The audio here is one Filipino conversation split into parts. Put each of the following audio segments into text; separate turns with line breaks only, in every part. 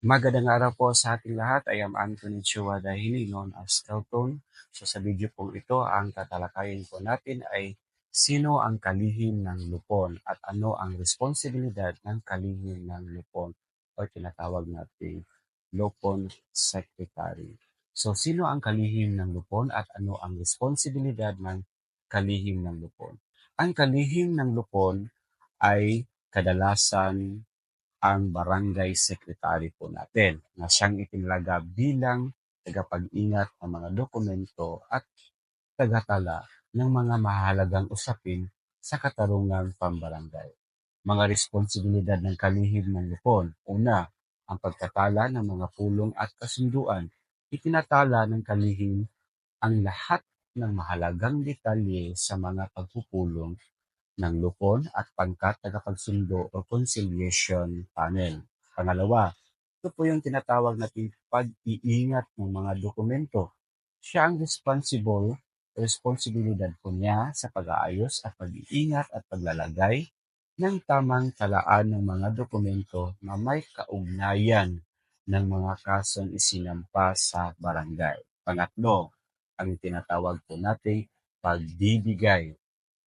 Magandang araw po sa ating lahat. I am Anthony Chua Dahili, known as Kelton. So sa video pong ito, ang tatalakayin po natin ay sino ang kalihim ng lupon at ano ang responsibilidad ng kalihim ng lupon o tinatawag nating lupon secretary. So sino ang kalihim ng lupon at ano ang responsibilidad ng kalihim ng lupon? Ang kalihim ng lupon ay kadalasan ang barangay secretary po natin na siyang itinalaga bilang tagapag-ingat ng mga dokumento at tagatala ng mga mahalagang usapin sa katarungang pambarangay. Mga responsibilidad ng kalihim ng lupon. Una, ang pagtatala ng mga pulong at kasunduan. Itinatala ng kalihim ang lahat ng mahalagang detalye sa mga pagpupulong ng lupon at pangkat tagapagsundo o conciliation panel. Pangalawa, ito po yung tinatawag nating pag-iingat ng mga dokumento. Siya ang responsible, responsibilidad po niya sa pag-aayos at pag-iingat at paglalagay ng tamang talaan ng mga dokumento na may kaugnayan ng mga kasong isinampa sa barangay. Pangatlo, ang tinatawag po nating pagbibigay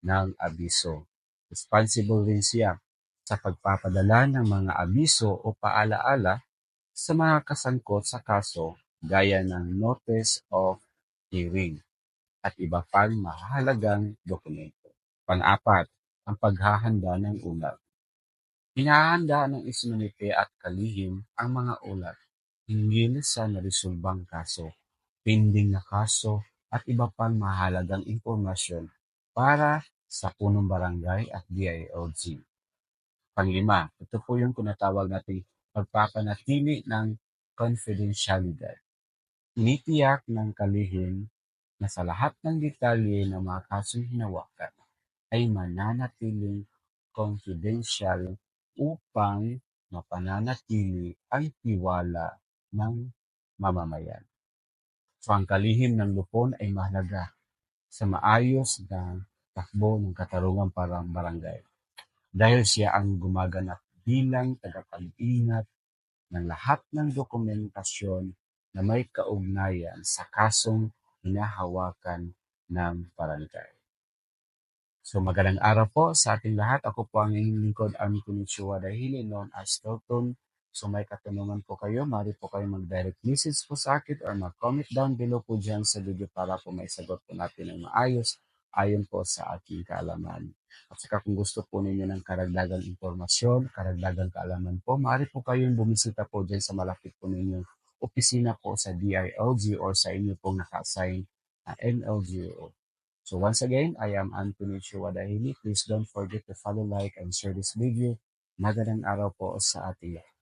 ng abiso. Responsible rin siya sa pagpapadala ng mga abiso o paalaala sa mga kasangkot sa kaso gaya ng Notice of Hearing at iba pang mahalagang dokumento. Pang-apat, ang paghahanda ng ulat. Hinahanda ng isinumite at kalihim ang mga ulat hinggil sa naresolbang kaso, pending na kaso at iba pang mahalagang impormasyon para sa punong barangay at DILG. Panglima, ito po yung tinatawag nating pagpapanatili ng confidentiality. Initiyak ng kalihim na sa lahat ng detalye ng mga kasong hinawakan ay mananatiling confidential upang mapananatili ang tiwala ng mamamayan. So ang kalihim ng lupon ay mahalaga sa maayos na takbo ng katarungan parang barangay dahil siya ang gumaganap bilang tagapag-ingat ng lahat ng dokumentasyon na may kaugnayan sa kasong hinahawakan ng barangay. So magandang araw po sa ating lahat. Ako po ang inyong lingkod, Anthony Chua Dahili, known as Kelton. So may katanungan po kayo, mari po kayo mag-direct message po sa akin or mag-comment down below po dyan sa video para po may sagot po natin ng maayos ayon po sa ating kaalaman. At saka kung gusto po ninyo ng karagdagang informasyon, karagdagang kaalaman po, maaari po kayong bumisita po dyan sa malapit po ninyong opisina po sa DILG or sa inyo pong naka-assign na NLGO. So once again, I am Anthony Chiwadahili. Please don't forget to follow, like, and share this video. Magandang araw po sa ating lahat.